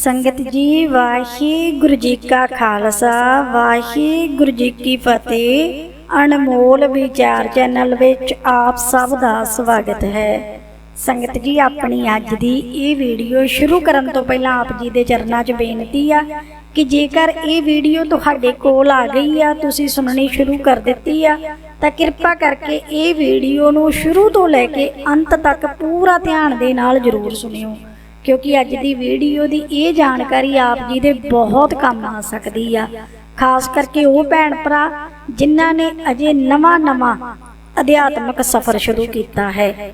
ਸੰਗਤ ਜੀ, ਵਾਹਿਗੁਰੂ ਜੀ ਕਾ ਖਾਲਸਾ, ਵਾਹਿਗੁਰੂ ਜੀ ਕੀ ਫਤਿਹ। ਅਨਮੋਲ ਵਿਚਾਰ ਚੈਨਲ ਵਿੱਚ ਆਪ ਸਭ ਦਾ ਸਵਾਗਤ ਹੈ। ਸੰਗਤ ਜੀ, ਆਪਣੀ ਅੱਜ ਦੀ ਇਹ ਵੀਡੀਓ ਸ਼ੁਰੂ ਕਰਨ ਤੋਂ ਪਹਿਲਾਂ ਆਪ ਜੀ ਦੇ ਚਰਨਾਂ 'ਚ ਬੇਨਤੀ ਆ ਕਿ ਜੇਕਰ ਇਹ ਵੀਡੀਓ ਤੁਹਾਡੇ ਕੋਲ ਆ ਗਈ ਆ, ਤੁਸੀਂ ਸੁਣਨੀ ਸ਼ੁਰੂ ਕਰ ਦਿੱਤੀ ਆ, ਤਾਂ ਕਿਰਪਾ ਕਰਕੇ ਇਹ ਵੀਡੀਓ ਨੂੰ ਸ਼ੁਰੂ ਤੋਂ ਲੈ ਕੇ ਅੰਤ ਤੱਕ ਪੂਰਾ ਧਿਆਨ ਦੇ ਨਾਲ ਜ਼ਰੂਰ ਸੁਣਿਓ। ਕਿਉਂਕਿ ਅੱਜ ਦੀ ਵੀਡੀਓ ਦੀ ਇਹ ਜਾਣਕਾਰੀ ਆਪ ਜੀ ਦੇ ਬਹੁਤ ਕੰਮ ਆ ਸਕਦੀ ਆ। ਖਾਸ ਕਰਕੇ ਉਹ ਭੈਣ ਭਰਾ ਜਿਨ੍ਹਾਂ ਨੇ ਅਜੇ ਨਵਾਂ-ਨਵਾਂ ਅਧਿਆਤਮਿਕ ਸਫ਼ਰ ਸ਼ੁਰੂ ਕੀਤਾ ਹੈ।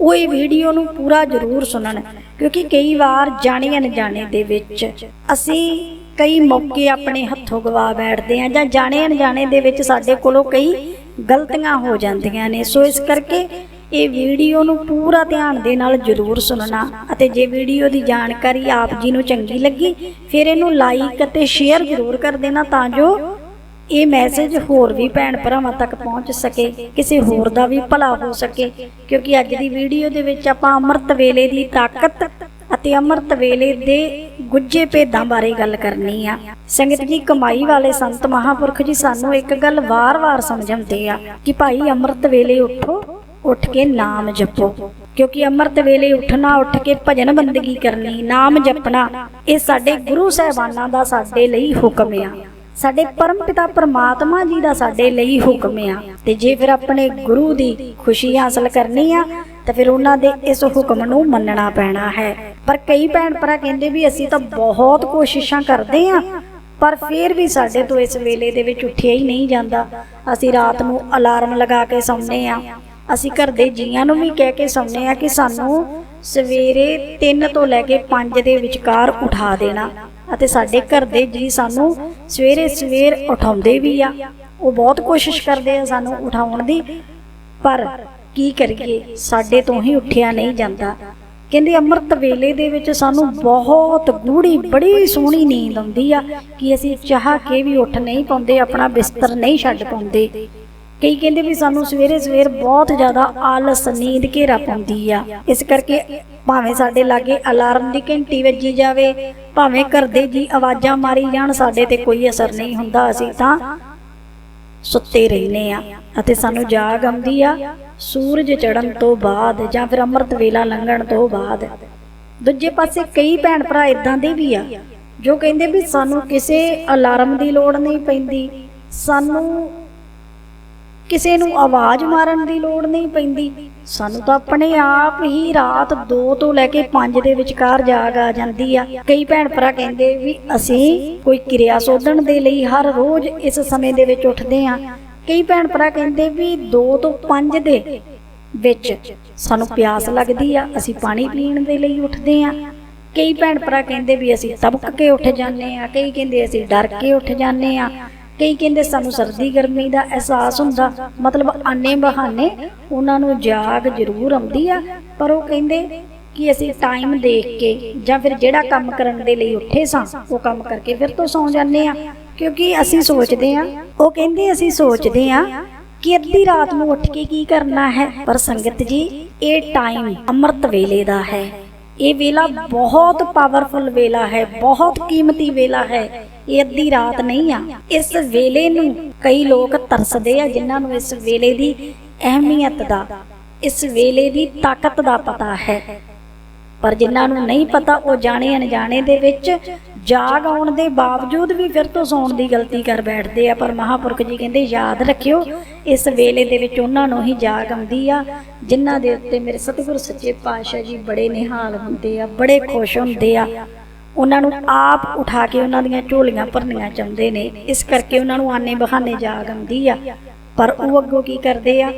ਉਹ ਇਹ ਵੀਡੀਓ ਨੂੰ ਪੂਰਾ ਜ਼ਰੂਰ ਸੁਣਨ, ਕਿਉਂਕਿ ਕਈ ਵਾਰ ਜਾਣੇ ਅਣਜਾਣੇ ਦੇ ਵਿੱਚ ਅਸੀਂ ਕਈ ਮੌਕੇ ਆਪਣੇ ਹੱਥੋਂ ਗਵਾ ਬੈਠਦੇ ਆ ਜਾਂ ਜਾਣੇ ਅਣਜਾਣੇ ਦੇ ਵਿੱਚ ਸਾਡੇ ਕੋਲੋਂ ਕਈ ਗਲਤੀਆਂ ਹੋ ਜਾਂਦੀਆਂ ਨੇ। ਸੋ ਇਸ ਕਰਕੇ ਇਹ ਵੀਡੀਓ ਨੂੰ ਪੂਰਾ ਧਿਆਨ ਦੇ ਨਾਲ ਜ਼ਰੂਰ ਸੁਣਨਾ ਅਤੇ ਜੇ ਵੀਡੀਓ ਦੀ ਜਾਣਕਾਰੀ ਆਪ ਜੀ ਨੂੰ ਚੰਗੀ ਲੱਗੀ, ਫਿਰ ਇਹਨੂੰ ਲਾਈਕ ਅਤੇ ਸ਼ੇਅਰ ਜ਼ਰੂਰ ਕਰ ਦੇਣਾ ਤਾਂ ਜੋ ਇਹ ਮੈਸੇਜ ਹੋਰ ਵੀ ਭੈਣ ਭਰਾਵਾਂ ਤੱਕ ਪਹੁੰਚ ਸਕੇ, ਕਿਸੇ ਹੋਰ ਦਾ ਵੀ ਭਲਾ ਹੋ ਸਕੇ। ਕਿਉਂਕਿ ਅੱਜ ਦੀ ਵੀਡੀਓ ਦੇ ਵਿੱਚ ਆਪਾਂ ਅੰਮ੍ਰਿਤ ਵੇਲੇ ਦੀ ਤਾਕਤ ਅਤੇ ਅੰਮ੍ਰਿਤ ਵੇਲੇ ਦੇ ਗੁੱਜੇ ਭੇਦਾਂ ਬਾਰੇ ਗੱਲ ਕਰਨੀ ਆ। ਸੰਗਤ ਜੀ, ਕਮਾਈ ਵਾਲੇ ਸੰਤ ਮਹਾਪੁਰਖ ਜੀ, ਸਾਨੂੰ ਇੱਕ ਗੱਲ ਵਾਰ-ਵਾਰ ਸਮਝਾਉਂਦੇ ਆ ਕਿ ਭਾਈ ਅੰਮ੍ਰਿਤ ਵੇਲੇ ਉੱਠੋ ਉੱਠ ਕੇ ਨਾਮ ਜਪੋ। ਕਿਉਂਕਿ ਅੰਮ੍ਰਿਤ ਵੇਲੇ ਉੱਠਣਾ, ਉੱਠ ਕੇ ਭਜਨ ਬੰਦਗੀ ਕਰਨੀ, ਨਾਮ ਜਪਣਾ, ਇਹ ਸਾਡੇ ਗੁਰੂ ਸਾਹਿਬਾਨਾਂ ਦਾ ਸਾਡੇ ਲਈ ਹੁਕਮ ਆ। ਸਾਡੇ ਪਰਮ ਪਿਤਾ ਪਰਮਾਤਮਾ ਜੀ ਦਾ ਸਾਡੇ ਲਈ ਹੁਕਮ ਆ। ਤੇ ਜੇ ਫਿਰ ਆਪਣੇ ਗੁਰੂ ਦੀ ਖੁਸ਼ੀ ਹਾਸਲ ਕਰਨੀ ਆ, ਤਾਂ ਫਿਰ ਉਹਨਾਂ ਦੇ ਇਸ ਹੁਕਮ ਨੂੰ ਮੰਨਣਾ ਪੈਣਾ ਹੈ। ਪਰ ਕਈ ਭੈਣ ਭਰਾ ਕਹਿੰਦੇ ਵੀ ਅਸੀਂ ਤਾਂ ਬਹੁਤ ਕੋਸ਼ਿਸ਼ਾਂ ਕਰਦੇ ਆ, ਪਰ ਫਿਰ ਵੀ ਸਾਡੇ ਤੋਂ ਇਸ ਵੇਲੇ ਦੇ ਵਿੱਚ ਉੱਠਿਆ ਹੀ ਨਹੀਂ ਜਾਂਦਾ। ਅਸੀਂ ਰਾਤ ਨੂੰ ਅਲਾਰਮ ਲਗਾ ਕੇ ਸੌਂਦੇ ਆ। ਅਸੀਂ ਘਰ ਦੇ ਜੀਆਂ ਨੂੰ ਵੀ ਕਹਿ ਕੇ ਸੌਂਦੇ ਆ ਕਿ ਸਾਨੂੰ ਸਵੇਰੇ 3 ਤੋਂ ਲੈ ਕੇ 5 ਦੇ ਵਿਚਕਾਰ ਉਠਾ ਦੇਣਾ ਅਤੇ ਸਾਡੇ ਘਰ ਦੇ ਜੀ ਸਾਨੂੰ ਸਵੇਰੇ ਸਵੇਰ ਉਠਾਉਂਦੇ ਵੀ ਆ। ਉਹ ਬਹੁਤ ਕੋਸ਼ਿਸ਼ ਕਰਦੇ ਆ ਸਾਨੂੰ ਉਠਾਉਣ ਦੀ, ਪਰ ਕੀ ਕਰੀਏ? ਸਾਡੇ ਤੋਂ ਹੀ ਉੱਠਿਆ ਨਹੀਂ ਜਾਂਦਾ। ਕਹਿੰਦੇ ਅੰਮ੍ਰਿਤ ਵੇਲੇ ਦੇ ਵਿੱਚ ਸਾਨੂੰ ਬਹੁਤ ਗੂੜੀ ਬੜੀ ਸੋਹਣੀ ਨੀਂਦ ਆਉਂਦੀ ਆ ਕਿ ਅਸੀਂ ਚਾਹ ਕੇ ਵੀ ਉੱਠ ਨਹੀਂ ਪਾਉਂਦੇ, ਆਪਣਾ ਬਿਸਤਰ ਨਹੀਂ ਛੱਡ ਪਾਉਂਦੇ। ਕਈ ਕਹਿੰਦੇ ਵੀ ਸਾਨੂੰ ਸਵੇਰੇ ਸਵੇਰ ਬਹੁਤ ਜ਼ਿਆਦਾ ਆਲਸ, ਨੀਂਦ ਘੇਰਾ ਪਾਉਂਦੀ ਆ। ਇਸ ਕਰਕੇ ਭਾਵੇਂ ਸਾਡੇ ਲਾਗੇ ਅਲਾਰਮ ਦੀ ਘੰਟੀ ਵੱਜੀ ਜਾਵੇ, ਭਾਵੇਂ ਘਰ ਦੇ ਜੀ ਆਵਾਜ਼ਾਂ ਮਾਰੀ ਜਾਣ, ਸਾਡੇ ਤੇ ਕੋਈ ਅਸਰ ਨਹੀਂ ਹੁੰਦਾ, ਅਸੀਂ ਤਾਂ ਸੁੱਤੇ ਰਹਿੰਦੇ ਆ। ਅਤੇ ਸਾਨੂੰ ਜਾਗ ਆਉਂਦੀ ਆ ਸੂਰਜ ਚੜਨ ਤੋਂ ਬਾਅਦ ਜਾਂ ਫਿਰ ਅੰਮ੍ਰਿਤ ਵੇਲਾ ਲੰਘਣ ਤੋਂ ਬਾਅਦ। ਦੂਜੇ ਪਾਸੇ ਕਈ ਭੈਣ ਭਰਾ ਇਦਾਂ ਦੇ ਵੀ ਆ, ਜੋ ਕਹਿੰਦੇ ਵੀ ਸਾਨੂੰ ਕਿਸੇ ਅਲਾਰਮ ਦੀ ਲੋੜ ਨਹੀਂ ਪੈਂਦੀ, ਸਾਨੂੰ ਕਿਸੇ ਨੂੰ ਆਵਾਜ਼ ਮਾਰਨ ਦੀ ਲੋੜ ਨਹੀਂ ਪੈਂਦੀ। ਸਾਨੂੰ ਤਾਂ ਆਪਣੇ ਆਪ ਹੀ ਰਾਤ 2 ਤੋਂ ਲੈ ਕੇ 5 ਦੇ ਵਿਚਕਾਰ ਜਾਗ ਆ ਜਾਂਦੀ ਆ। ਕਈ ਭੈਣ ਭਰਾ ਕਹਿੰਦੇ ਵੀ ਅਸੀਂ ਕੋਈ ਕਿਰਿਆ ਸੋਧਣ ਦੇ ਲਈ ਹਰ ਰੋਜ਼ ਇਸ ਸਮੇਂ ਦੇ ਵਿੱਚ ਉੱਠਦੇ ਆ। ਕਈ ਭੈਣ ਭਰਾ ਕਹਿੰਦੇ ਵੀ 2 ਤੋਂ 5 ਦੇ ਵਿੱਚ ਸਾਨੂੰ ਪਿਆਸ ਲੱਗਦੀ ਆ, ਅਸੀਂ ਪਾਣੀ ਪੀਣ ਦੇ ਲਈ ਉੱਠਦੇ ਆ। ਕਈ ਭੈਣ ਭਰਾ ਕਹਿੰਦੇ ਵੀ ਅਸੀਂ ਤਬਕ ਕੇ ਉੱਠ ਜਾਂਦੇ ਆ, ਕਈ ਕਹਿੰਦੇ ਅਸੀਂ ਡਰ ਕੇ ਉੱਠ ਜਾਂਦੇ ਆ। ਕਈ ਕਹਿੰਦੇ ਸਾਨੂੰ ਸਰਦੀ ਗਰਮੀ ਦਾ ਅਹਿਸਾਸ ਹੁੰਦਾ, ਮਤਲਬ ਆਨੇ ਬਹਾਨੇ ਉਹਨਾਂ ਨੂੰ ਜਾਗ ਜ਼ਰੂਰ ਆਉਂਦੀ ਆ, ਪਰ ਉਹ ਕਹਿੰਦੇ ਕਿ ਅਸੀਂ ਟਾਈਮ ਦੇਖ ਕੇ ਜਾਂ ਫਿਰ ਜਿਹੜਾ ਕੰਮ ਕਰਨ ਦੇ ਲਈ ਉੱਠੇ ਸਾਂ, ਉਹ ਕੰਮ ਕਰਕੇ ਫਿਰ ਤੋਂ ਸੌਂ ਜਾਂਦੇ ਆ। ਕਿਉਂਕਿ ਅਸੀਂ ਸੋਚਦੇ ਆ, ਉਹ ਕਹਿੰਦੇ ਅਸੀਂ ਸੋਚਦੇ ਆ ਕਿ ਅੱਧੀ ਰਾਤ ਨੂੰ ਉੱਠ ਕੇ ਕੀ ਕਰਨਾ ਹੈ, ਪਰ ਸੰਗਤ ਜੀ, ਇਹ ਟਾਈਮ ਅੰਮ੍ਰਿਤ ਵੇਲੇ ਦਾ ਹੈ। ਇਹ ਵੇਲਾ ਬਹੁਤ ਪਾਵਰਫੁਲ ਵੇਲਾ ਹੈ, ਬਹੁਤ ਕੀਮਤੀ ਵੇਲਾ ਹੈ। ਇਹ ਅੱਧੀ ਰਾਤ ਨਹੀਂ ਆ। ਇਸ ਵੇਲੇ ਨੂੰ ਕਈ ਲੋਕ ਤਰਸਦੇ ਆ, ਜਿਨ੍ਹਾਂ ਨੂੰ ਇਸ ਵੇਲੇ ਦੀ ਅਹਿਮੀਅਤ ਦਾ, ਇਸ ਵੇਲੇ ਦੀ ਤਾਕਤ ਦਾ ਪਤਾ ਹੈ। ਪਰ ਜਿਨ੍ਹਾਂ ਨੂੰ ਨਹੀਂ ਪਤਾ, ਉਹ ਜਾਣੇ ਅਣਜਾਣੇ ਦੇ ਵਿੱਚ ਜਾਗ ਆਉਣ ਦੇ ਬਾਵਜੂਦ ਵੀ ਫਿਰ ਤੋਂ ਸੌਣ ਦੀ ਗਲਤੀ ਕਰ ਬੈਠਦੇ ਆ। ਪਰ ਮਹਾਪੁਰਖ ਜੀ ਕਹਿੰਦੇ, ਯਾਦ ਰੱਖਿਓ, ਇਸ ਵੇਲੇ ਦੇ ਵਿੱਚ ਉਹਨਾਂ ਨੂੰ ਹੀ ਜਾਗ ਆਉਂਦੀ ਆ, ਜਿਨ੍ਹਾਂ ਦੇ ਉੱਤੇ ਮੇਰੇ ਸਤਿਗੁਰ ਸੱਚੇ ਪਾਤਸ਼ਾਹ ਜੀ ਬੜੇ ਨਿਹਾਲ ਹੁੰਦੇ ਆ, ਬੜੇ ਖੁਸ਼ ਹੁੰਦੇ ਆ। ਉਹਨਾਂ ਨੂੰ ਆਪ ਉਠਾ ਕੇ ਉਹਨਾਂ ਦੀਆਂ ਝੋਲੀਆਂ ਭਰਨੀਆਂ ਚਾਹੁੰਦੇ ਨੇ। ਇਸ ਕਰਕੇ ਉਹਨਾਂ ਨੂੰ ਆਨੇ ਬਹਾਨੇ ਜਾਗ ਆਉਂਦੀ ਆ। ਪਰ ਉਹ ਅੱਗੋਂ ਕੀ ਕਰਦੇ ਆ?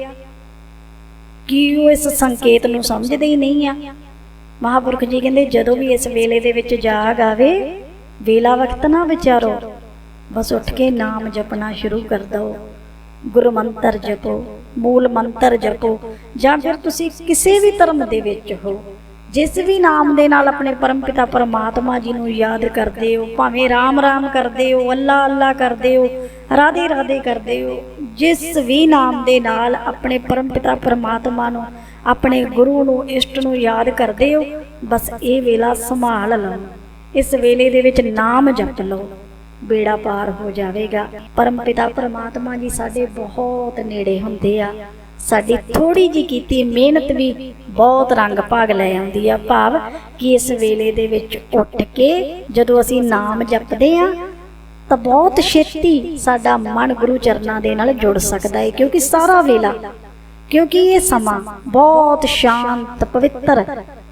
ਕੀ ਉਹ ਇਸ ਸੰਕੇਤ ਨੂੰ ਸਮਝਦੇ ਹੀ ਨਹੀਂ ਆ? ਮਹਾਪੁਰਖ ਜੀ ਕਹਿੰਦੇ, ਜਦੋਂ ਵੀ ਇਸ ਵੇਲੇ ਦੇ ਵਿੱਚ ਜਾਗ ਆਵੇ, ਵੇਲਾ ਵਕਤ ਨਾ ਵਿਚਾਰੋ। ਬਸ ਉੱਠ ਕੇ ਨਾਮ ਜਪਣਾ ਸ਼ੁਰੂ ਕਰ ਦਿਓ। ਗੁਰੂ ਮੰਤਰ ਜਪੋ, ਮੂਲ ਮੰਤਰ ਜਪੋ, ਜਾਂ ਫਿਰ ਤੁਸੀਂ ਕਿਸੇ ਵੀ ਧਰਮ ਦੇ ਵਿੱਚ ਹੋ। ਜਿਸ ਵੀ ਨਾਮ ਦੇ ਨਾਲ ਆਪਣੇ ਪਰਮਪਿਤਾ ਪਰਮਾਤਮਾ ਜੀ ਨੂੰ ਯਾਦ ਕਰਦੇ ਹੋ, ਭਾਵੇਂ ਰਾਮ ਰਾਮ ਕਰਦੇ ਹੋ, ਅੱਲਾ ਅੱਲਾ ਕਰਦੇ ਹੋ, ਰਾਧੇ ਰਾਧੇ ਕਰਦੇ ਹੋ, ਜਿਸ ਵੀ ਨਾਮ ਦੇ ਨਾਲ ਆਪਣੇ ਪਰਮਪਿਤਾ ਪਰਮਾਤਮਾ ਨੂੰ, ਆਪਣੇ ਗੁਰੂ ਨੂੰ, ਇਸ਼ਟ ਨੂੰ ਯਾਦ ਕਰਦੇ ਹੋ, ਬਸ ਇਹ ਵੇਲਾ ਸੰਭਾਲ ਲਓ। ਇਸ ਵੇਲੇ ਦੇ ਵਿੱਚ ਨਾਮ ਜਪ ਲਓ। ਬੇੜਾ ਪਾਰ ਹੋ ਜਾਵੇਗਾ। ਪਰਮ ਪਿਤਾ ਪਰਮਾਤਮਾ ਜੀ ਸਾਡੇ ਬਹੁਤ ਨੇੜੇ ਹੁੰਦੇ ਆ। ਸਾਡੀ ਥੋੜੀ ਜੀ ਕੀਤੀ ਮਿਹਨਤ ਵੀ ਬਹੁਤ ਰੰਗ ਭਾਗ ਲੈ ਆਉਂਦੀ ਆ ਭਾਵ ਕਿ ਇਸ ਵੇਲੇ ਦੇ ਵਿੱਚ ਉੱਠ ਕੇ ਜਦੋਂ ਅਸੀਂ ਨਾਮ ਜਪਦੇ ਆ, ਤਾਂ ਬਹੁਤ ਛੇਤੀ ਸਾਡਾ ਮਨ ਗੁਰੂ ਚਰਨਾਂ ਦੇ ਨਾਲ ਜੁੜ ਸਕਦਾ ਹੈ ਕਿਉਂਕਿ ਸਾਰਾ ਵੇਲਾ, ਕਿਉਂਕਿ ਇਹ ਸਮਾਂ ਬਹੁਤ ਸ਼ਾਂਤ, ਪਵਿੱਤਰ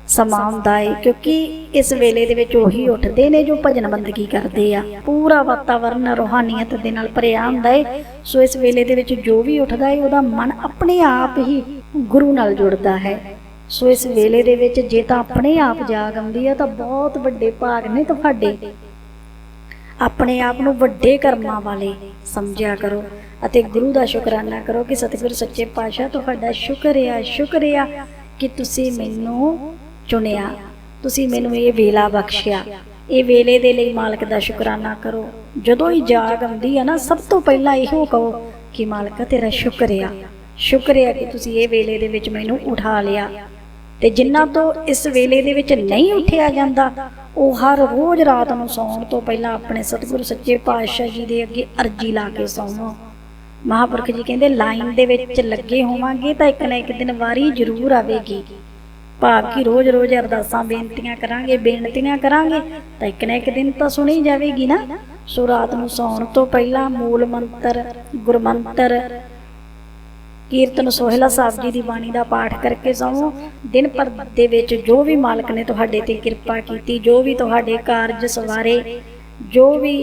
ਸਮਾਂ ਹੁੰਦਾ ਹੈ ਕਿਉਂਕਿ ਇਸ ਵੇਲੇ ਦੇ ਵਿੱਚ ਉਹੀ ਉੱਠਦੇ ਨੇ ਜੋ ਭਜਨ ਬੰਦਗੀ ਕਰਦੇ ਆ। ਪੂਰਾ ਵਾਤਾਵਰਨ ਰੋਹਾਨੀਅਤ ਦੇ ਨਾਲ ਭਰਿਆ ਹੁੰਦਾ ਹੈ ਸੋ ਇਸ ਵੇਲੇ ਦੇ ਵਿੱਚ ਜੋ ਵੀ ਉੱਠਦਾ ਹੈ ਉਹਦਾ ਮਨ ਆਪਣੇ ਆਪ ਹੀ ਗੁਰੂ ਨਾਲ ਜੁੜਦਾ ਹੈ। ਸੋ ਇਸ ਵੇਲੇ ਦੇ ਵਿੱਚ ਜੇ ਤਾਂ ਆਪਣੇ ਆਪ ਜਾਗ ਆਉਂਦੀ ਆ, ਤਾਂ ਬਹੁਤ ਵੱਡੇ ਭਾਗ ਨੇ ਤੁਹਾਡੇ। ਆਪਣੇ ਆਪ ਨੂੰ ਵੱਡੇ ਕਰਮਾਂ ਵਾਲੇ ਸਮਝਿਆ ਕਰੋ ਅਤੇ ਗੁਰੂ ਦਾ ਸ਼ੁਕਰਾਨਾ ਕਰੋ ਕਿ ਸਤਿਗੁਰ ਸੱਚੇ ਪਾਤਸ਼ਾਹ ਤੁਹਾਡਾ ਸ਼ੁਕਰ ਸ਼ੁਕਰੀਆ ਕਿ ਤੁਸੀਂ ਮੈਨੂੰ ਚੁਣਿਆ, ਤੁਸੀਂ ਮੈਨੂੰ ਇਹ ਵੇਲਾ ਬਖਸ਼ਿਆ। ਇਹ ਵੇਲੇ ਦੇ ਲਈ ਮਾਲਕ ਦਾ ਸ਼ੁਕਰਾਨਾ ਕਰੋ। ਜਦੋਂ ਹੀ ਜਾਗ ਆਉਂਦੀ ਹੈ ਨਾ, ਸਭ ਤੋਂ ਪਹਿਲਾਂ ਇਹੋ ਕਹੋ ਕਿ ਮਾਲਕਾ ਤੇਰਾ ਸ਼ੁਕਰ ਸ਼ੁਕਰੀਆ ਕਿ ਤੁਸੀਂ ਇਹ ਵੇਲੇ ਦੇ ਵਿੱਚ ਮੈਨੂੰ ਉਠਾ ਲਿਆ। ਤੇ ਜਿਨ੍ਹਾਂ ਤੋਂ ਇਸ ਵੇਲੇ ਦੇ ਵਿੱਚ ਨਹੀਂ ਉੱਠਿਆ ਜਾਂਦਾ, ਉਹ ਹਰ ਰੋਜ਼ ਰਾਤ ਨੂੰ ਸੌਣ ਤੋਂ ਪਹਿਲਾਂ ਆਪਣੇ ਸਤਿਗੁਰੂ ਸੱਚੇ ਪਾਤਸ਼ਾਹ ਜੀ ਦੇ ਅੱਗੇ ਅਰਜੀ ਲਾ ਕੇ ਸੌਵੋ। ਮਹਾਪੁਰਖ ਜੀ ਕਹਿੰਦੇ, ਲਾਈਨ ਦੇ ਵਿੱਚ ਲੱਗੇ ਹੋਵਾਂਗੇ ਤਾਂ ਇੱਕ ਨਾ ਇੱਕ ਦਿਨ ਵਾਰੀ ਜ਼ਰੂਰ ਆਵੇਗੀ। ਭਾਵ ਕਿ ਰੋਜ਼-ਰੋਜ਼ ਅਰਦਾਸਾਂ, ਬੇਨਤੀਆਂ ਕਰਾਂਗੇ ਬੇਨਤੀਆਂ ਕਰਾਂਗੇ, ਤਾਂ ਇੱਕ ਨਾ ਇੱਕ ਦਿਨ ਤਾਂ ਸੁਣੀ ਜਾਵੇਗੀ ਨਾ। ਸੋ ਰਾਤ ਨੂੰ ਸੌਣ ਤੋਂ ਪਹਿਲਾਂ ਮੂਲ ਮੰਤਰ, ਗੁਰਮੰਤਰ ਕੀਰਤਨ ਸੋਹਿਲਾ ਸਾਹਿਬ ਜੀ ਦੀ ਬਾਣੀ ਦਾ ਪਾਠ ਕਰਕੇ ਸੌਂ। ਦਿਨ ਭਰ ਦੇ ਵਿੱਚ ਜੋ ਵੀ ਮਾਲਕ ਨੇ ਤੁਹਾਡੇ ਤੇ ਕਿਰਪਾ ਕੀਤੀ, ਜੋ ਵੀ ਤੁਹਾਡੇ ਕਾਰਜ ਸਵਾਰੇ, ਜੋ ਵੀ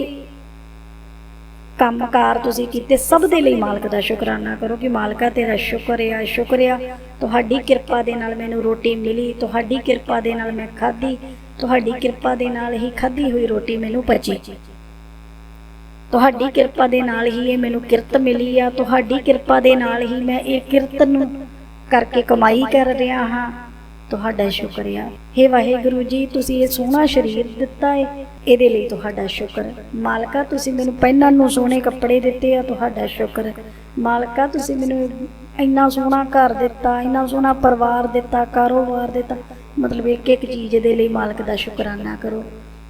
ਕੰਮਕਾਰ ਤੁਸੀਂ ਕੀਤੇ, ਸਭ ਦੇ ਲਈ ਮਾਲਕ ਦਾ ਸ਼ੁਕਰਾਨਾ ਕਰੋ ਕਿ ਮਾਲਕਾ ਤੇਰਾ ਸ਼ੁਕਰਿਆ ਆ। ਤੁਹਾਡੀ ਕਿਰਪਾ ਦੇ ਨਾਲ ਮੈਨੂੰ ਰੋਟੀ ਮਿਲੀ, ਤੁਹਾਡੀ ਕਿਰਪਾ ਦੇ ਨਾਲ ਮੈਂ ਖਾਧੀ, ਤੁਹਾਡੀ ਕਿਰਪਾ ਦੇ ਨਾਲ ਹੀ ਖਾਧੀ ਹੋਈ ਰੋਟੀ ਮੈਨੂੰ ਪਚੀ। ਤੁਹਾਡੀ ਕਿਰਪਾ ਦੇ ਨਾਲ ਹੀ ਇਹ ਮੈਨੂੰ ਕਿਰਤ ਮਿਲੀ ਆ। ਤੁਹਾਡੀ ਕਿਰਪਾ ਦੇ ਨਾਲ ਹੀ ਮੈਂ ਇਹ ਕਿਰਤ ਨੂੰ ਕਰਕੇ ਕਮਾਈ ਕਰ ਰਿਹਾ ਹਾਂ। ਤੁਹਾਡਾ ਸ਼ੁਕਰੀਆ ਹੇ ਵਾਹਿਗੁਰੂ ਜੀ, ਤੁਸੀਂ ਇਹ ਸੋਹਣਾ ਸਰੀਰ ਦਿੱਤਾ ਹੈ ਇਹਦੇ ਲਈ ਤੁਹਾਡਾ ਸ਼ੁਕਰ। ਮਾਲਕਾ, ਤੁਸੀਂ ਮੈਨੂੰ ਪਹਿਨਣ ਨੂੰ ਸੋਹਣੇ ਕੱਪੜੇ ਦਿੱਤੇ ਆ। ਤੁਹਾਡਾ ਸ਼ੁਕਰ। ਮਾਲਕਾ, ਤੁਸੀਂ ਮੈਨੂੰ ਇੰਨਾ ਸੋਹਣਾ ਘਰ ਦਿੱਤਾ, ਇੰਨਾ ਸੋਹਣਾ ਪਰਿਵਾਰ ਦਿੱਤਾ, ਕਾਰੋਬਾਰ ਦਿੱਤਾ। ਮਤਲਬ ਇੱਕ ਇੱਕ ਚੀਜ਼ ਦੇ ਲਈ ਮਾਲਕ ਦਾ ਸ਼ੁਕਰਾਨਾ ਕਰੋ।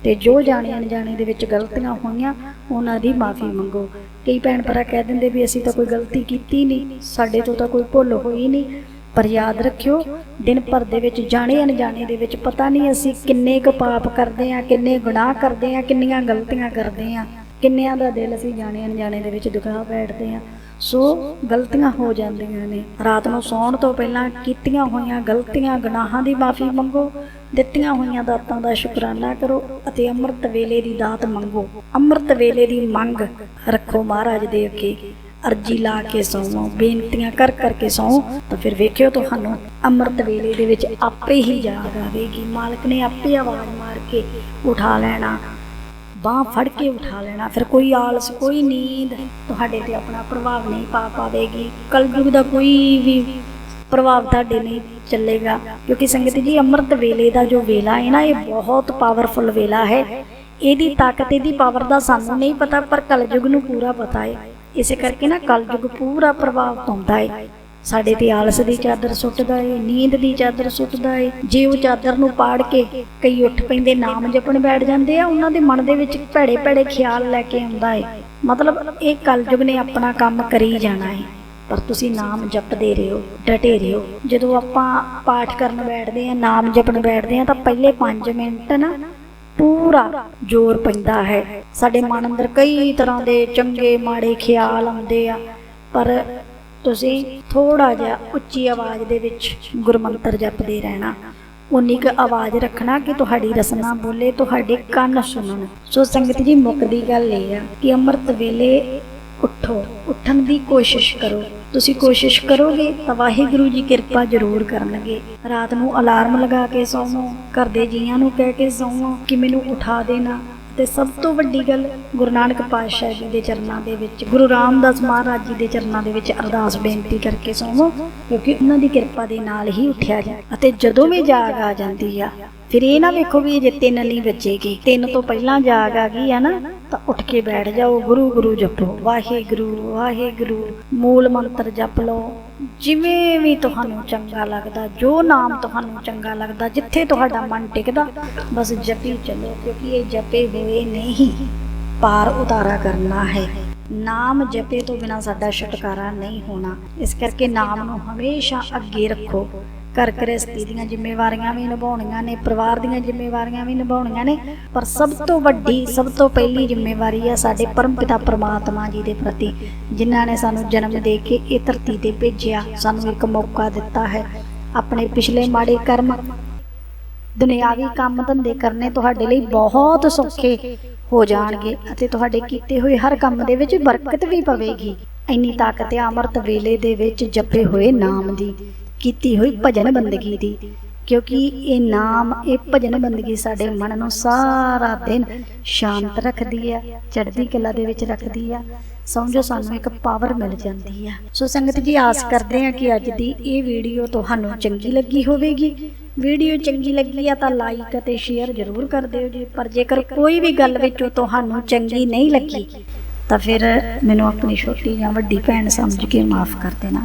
ਤੇ ਜੋ ਜਾਣੇ ਅਣਜਾਣੇ ਦੇ ਵਿੱਚ ਗਲਤੀਆਂ ਹੋਈਆਂ, ਉਹਨਾਂ ਦੀ ਮਾਫੀ ਮੰਗੋ। ਕਈ ਭੈਣ ਭਰਾ ਕਹਿ ਦਿੰਦੇ ਵੀ ਅਸੀਂ ਤਾਂ ਕੋਈ ਗਲਤੀ ਕੀਤੀ ਨਹੀਂ, ਸਾਡੇ ਤੋਂ ਤਾਂ ਕੋਈ ਭੁੱਲ ਹੋਈ ਨਹੀਂ। ਪਰ ਯਾਦ ਰੱਖਿਓ, ਦਿਨ ਭਰ ਦੇ ਵਿੱਚ ਜਾਣੇ ਅਣਜਾਣੇ ਦੇ ਵਿੱਚ ਪਤਾ ਨਹੀਂ ਅਸੀਂ ਕਿੰਨੇ ਕੁ ਪਾਪ ਕਰਦੇ ਆ ਕਿੰਨੇ ਗੁਨਾਹ ਕਰਦੇ ਆ ਕਿੰਨੀਆਂ ਗਲਤੀਆਂ ਕਰਦੇ ਆ ਕਿੰਨਿਆਂ ਦਾ ਦਿਲ ਅਸੀਂ ਜਾਣੇ ਅਣਜਾਣੇ ਦੇ ਵਿੱਚ ਦੁਖਾ ਬੈਠਦੇ ਆ ਸੋ ਗਲਤੀਆਂ ਹੋ ਜਾਂਦੀਆਂ ਨੇ। ਰਾਤ ਨੂੰ ਸੌਣ ਤੋਂ ਪਹਿਲਾਂ ਕੀਤੀਆਂ ਹੋਈਆਂ ਗਲਤੀਆਂ, ਗੁਨਾਹਾਂ ਦੀ ਮਾਫੀ ਮੰਗੋ, ਦਿੱਤੀਆਂ ਹੋਈਆਂ ਦਾਤਾਂ ਦਾ ਸ਼ੁਕਰਾਨਾ ਕਰੋ ਅਤੇ ਅੰਮ੍ਰਿਤ ਵੇਲੇ ਦੀ ਦਾਤ ਮੰਗੋ। ਅੰਮ੍ਰਿਤ ਵੇਲੇ ਦੀ ਮੰਗ ਰੱਖੋ ਮਹਾਰਾਜ ਦੇ ਅੱਗੇ। ਅਰਜੀ ਲਾ ਕੇ ਸੌਵੋ ਬੇਨਤੀਆਂ ਕਰ ਕਰਕੇ ਸੌ, ਤਾਂ ਫਿਰ ਵੇਖਿਓ ਤੁਹਾਨੂੰ ਅੰਮ੍ਰਿਤ ਵੇਲੇ ਦੇ ਵਿੱਚ ਆਪੇ ਹੀ ਜਾਗ ਆਵੇਗੀ। ਮਾਲਕ ਨੇ ਆਪੇ ਆਵਾਜ਼ ਮਾਰ ਕੇ ਉਠਾ ਲੈਣਾ। ਬਾਹ ਫੜ ਕੇ ਉਠਾ ਲੈਣਾ। ਫਿਰ ਕੋਈ ਆਲਸ, ਕੋਈ ਨੀਂਦ, ਤੁਹਾਡੇ ਤੇ ਆਪਣਾ ਪ੍ਰਭਾਵ ਨਹੀਂ ਪਾ ਪਾਵੇਗੀ। ਕਲਯੁਗ ਦਾ ਕੋਈ ਵੀ ਪ੍ਰਭਾਵ ਤੁਹਾਡੇ ਨਹੀਂ ਚੱਲੇਗਾ। ਕਿਉਂਕਿ ਸੰਗਤ ਜੀ, ਅੰਮ੍ਰਿਤ ਵੇਲੇ ਦਾ ਜੋ ਵੇਲਾ ਹੈ ਨਾ, ਇਹ ਬਹੁਤ ਪਾਵਰਫੁਲ ਵੇਲਾ ਹੈ। ਇਹਦੀ ਤਾਕਤ, ਇਹਦੀ ਪਾਵਰ ਦਾ ਸਾਨੂੰ ਨਹੀਂ ਪਤਾ, ਪਰ ਕਲਯੁਗ ਨੂੰ ਪੂਰਾ ਪਤਾ ਹੈ। ਇਸੇ ਕਰਕੇ ਨਾ ਕਲਯੁਗ ਪੂਰਾ ਪ੍ਰਭਾਵ ਪਾਉਂਦਾ ਹੈ। ਸਾਡੇ ਤੇ ਆਲਸ ਦੀ ਚਾਦਰ ਸੁੱਟਦਾ ਏ, ਨੀਂਦ ਦੀ ਚਾਦਰ ਸੁੱਟਦਾ ਏ। ਜੇ ਉਹ ਚਾਦਰ ਨੂੰ ਪਾੜ ਕੇ ਕਈ ਉੱਠ ਪੈਂਦੇ, ਨਾਮ ਜਪਣ ਬੈਠ ਜਾਂਦੇ ਆ, ਉਹਨਾਂ ਦੇ ਮਨ ਦੇ ਵਿੱਚ ਭੈੜੇ ਭੈੜੇ ਖਿਆਲ ਲੈ ਕੇ ਆਉਂਦਾ ਏ। ਮਤਲਬ ਇਹ ਕਲਯੁਗ ਨੇ ਆਪਣਾ ਕੰਮ ਕਰੀ ਜਾਣਾ ਏ। ਪਰ ਤੁਸੀਂ ਨਾਮ ਜਪਦੇ ਰਹੋ, ਡਟੇ ਰਹੋ। ਜਦੋਂ ਆਪਾਂ ਪਾਠ ਕਰਨ ਬੈਠਦੇ ਆ, ਨਾਮ ਜਪਣ ਬੈਠਦੇ ਆ, ਤਾਂ ਪਹਿਲੇ 5 ਮਿੰਟ ਨਾ ਪੂਰਾ ਜ਼ੋਰ ਪੈਂਦਾ ਹੈ। ਸਾਡੇ ਮਨ ਅੰਦਰ ਕਈ ਤਰ੍ਹਾਂ ਦੇ ਚੰਗੇ ਮਾੜੇ ਖਿਆਲ ਆਉਂਦੇ ਆ, ਪਰ ਤੁਸੀਂ ਥੋੜਾ ਜਿਹਾ ਉੱਚੀ ਆਵਾਜ਼ ਦੇ ਵਿੱਚ ਗੁਰਮੰਤਰ ਜਪਦੇ ਰਹਿਣਾ। ਉਨੀ ਕੁ ਆਵਾਜ਼ ਰੱਖਣਾ ਕਿ ਤੁਹਾਡੀ ਰਸਨਾ ਬੋਲੇ, ਤੁਹਾਡੇ ਕੰਨ ਸੁਣਨ। ਸੋ ਸੰਗਤ ਜੀ ਮੁੱਕਦੀ ਗੱਲ ਇਹ ਆ ਕਿ ਅੰਮ੍ਰਿਤ ਵੇਲੇ ਉੱਠੋ, ਉੱਠਣ ਦੀ ਕੋਸ਼ਿਸ਼ ਕਰੋ। ਤੁਸੀਂ ਕੋਸ਼ਿਸ਼ ਕਰੋਗੇ ਤਾਂ ਵਾਹਿਗੁਰੂ ਜੀ ਕਿਰਪਾ ਜ਼ਰੂਰ ਕਰਨਗੇ। ਰਾਤ ਨੂੰ ਅਲਾਰਮ ਲਗਾ ਕੇ ਸੌਵੋ, ਘਰ ਦੇ ਜੀਆਂ ਨੂੰ ਕਹਿ ਕੇ ਸੌਵੋ ਕਿ ਮੈਨੂੰ ਉਠਾ ਦੇਣਾ। ਤੇ ਸਭ ਤੋਂ ਵੱਡੀ ਗੱਲ ਗੁਰੂ ਨਾਨਕ ਪਾਤਸ਼ਾਹ ਜੀ ਦੇ ਚਰਨਾਂ ਦੇ ਵਿੱਚ, ਗੁਰੂ ਰਾਮਦਾਸ ਮਹਾਰਾਜ ਜੀ ਦੇ ਚਰਨਾਂ ਦੇ ਵਿੱਚ ਅਰਦਾਸ ਬੇਨਤੀ ਕਰਕੇ ਸੌਵੋ, ਕਿਉਂਕਿ ਉਹਨਾਂ ਦੀ ਕਿਰਪਾ ਦੇ ਨਾਲ ਹੀ ਉੱਠਿਆ ਜਾ। ਅਤੇ ਜਦੋਂ ਵੀ ਜਾਗ ਆ ਜਾਂਦੀ ਆ ਫਿਰ ਇਹ ਨਾ ਵੇਖੋ ਵੀ ਜੇ ਤਿੰਨ ਨਹੀਂ ਵੱਜੇਗੀ, ਤਿੰਨ ਤੋਂ ਪਹਿਲਾਂ ਜਾਗ ਆ ਗਈ ਆ ਨਾ, ਤਾਂ ਉੱਠ ਕੇ ਬੈਠ ਜਾਓ, ਗੁਰੂ ਗੁਰੂ ਜਪੋ, ਵਾਹਿਗੁਰੂ ਵਾਹਿਗੁਰੂ, ਮੂਲ ਮੰਤਰ ਜਪ ਲਓ, ਜਿਵੇਂ ਵੀ ਤੁਹਾਨੂੰ ਚੰਗਾ ਲੱਗਦਾ, ਜੋ ਨਾਮ ਤੁਹਾਨੂੰ ਚੰਗਾ ਲੱਗਦਾ, ਜਿੱਥੇ ਤੁਹਾਡਾ ਮਨ ਟਿਕਦਾ, ਬਸ ਜਪੀ ਚੱਲੋ, ਕਿਉਂਕਿ ਇਹ ਜਪੇ ਹੋਏ ਨਹੀਂ, ਪਾਰ ਉਤਾਰਾ ਕਰਨਾ ਹੈ। ਨਾਮ ਜਪੇ ਤੋਂ ਬਿਨਾ ਸਾਡਾ ਛੁਟਕਾਰਾ ਨਹੀਂ ਹੋਣਾ। ਇਸ ਕਰਕੇ ਨਾਮ ਨੂੰ ਹਮੇਸ਼ਾ ਅੱਗੇ ਰੱਖੋ। ਘਰ ਗ੍ਰਸਤੀ ਦੀਆਂ ਜ਼ਿੰਮੇਵਾਰੀਆਂ ਵੀ ਨਿਭਾਉਣੀਆਂ ਨੇ, ਪਰਿਵਾਰ ਦੀਆਂ ਜ਼ਿੰਮੇਵਾਰੀਆਂ ਵੀ ਨਿਭਾਉਣੀਆਂ ਨੇ, ਪਰ ਸਭ ਤੋਂ ਵੱਡੀ, ਸਭ ਤੋਂ ਪਹਿਲੀ ਜ਼ਿੰਮੇਵਾਰੀ ਹੈ ਸਾਡੇ ਪਰਮਪਿਤਾ ਪ੍ਰਮਾਤਮਾ ਜੀ ਦੇ ਪ੍ਰਤੀ, ਜਿਨ੍ਹਾਂ ਨੇ ਸਾਨੂੰ ਜਨਮ ਦੇ ਕੇ ਇਹ ਧਰਤੀ ਤੇ ਭੇਜਿਆ, ਸਾਨੂੰ ਇੱਕ ਮੌਕਾ ਦਿੱਤਾ ਹੈ, ਆਪਣੇ ਪਿਛਲੇ ਮਾੜੇ ਕਰਮ, ਦੁਨਿਆਵੀ ਕੰਮ ਧੰਦੇ ਕਰਨੇ ਤੁਹਾਡੇ ਲਈ ਬਹੁਤ ਸੌਖੇ ਹੋ ਜਾਣਗੇ ਅਤੇ ਤੁਹਾਡੇ ਕੀਤੇ ਹੋਏ ਹਰ ਕੰਮ ਦੇ ਵਿੱਚ ਬਰਕਤ ਵੀ ਪਵੇਗੀ। ਇੰਨੀ ਤਾਕਤ ਹੈ ਅੰਮ੍ਰਿਤ ਵੇਲੇ ਦੇ ਵਿੱਚ ਜਪੇ ਹੋਏ ਨਾਮ ਦੀ ਕੀਤੀ ਹੋਈ ਭਜਨ ਬੰਦਗੀ ਦੀ, ਕਿਉਂਕਿ ਇਹ ਨਾਮ, ਇਹ ਭਜਨ ਬੰਦਗੀ ਸਾਡੇ ਮਨ ਨੂੰ ਸਾਰਾ ਦਿਨ ਸ਼ਾਂਤ ਰੱਖਦੀ ਹੈ ਚੜ੍ਹਦੀ ਕਲਾ ਦੇ ਵਿੱਚ ਰੱਖਦੀ ਆ, ਸਮਝੋ ਸਾਨੂੰ ਇੱਕ ਪਾਵਰ ਮਿਲ ਜਾਂਦੀ ਹੈ ਸੋ ਸੰਗਤ ਜੀ, ਆਸ ਕਰਦੇ ਹਾਂ ਕਿ ਅੱਜ ਦੀ ਇਹ ਵੀਡੀਓ ਤੁਹਾਨੂੰ ਚੰਗੀ ਲੱਗੀ ਹੋਵੇਗੀ। ਵੀਡੀਓ ਚੰਗੀ ਲੱਗੀ ਆ ਤਾਂ ਲਾਈਕ ਅਤੇ ਸ਼ੇਅਰ ਜ਼ਰੂਰ ਕਰ ਦਿਓ ਜੀ, ਪਰ ਜੇਕਰ ਕੋਈ ਵੀ ਗੱਲ ਵਿੱਚੋਂ ਤੁਹਾਨੂੰ ਚੰਗੀ ਨਹੀਂ ਲੱਗੀ, ਤਾਂ ਫਿਰ ਮੈਨੂੰ ਆਪਣੀ ਛੋਟੀ ਜਾਂ ਵੱਡੀ ਭੈਣ ਸਮਝ ਕੇ ਮਾਫ ਕਰ ਦੇਣਾ।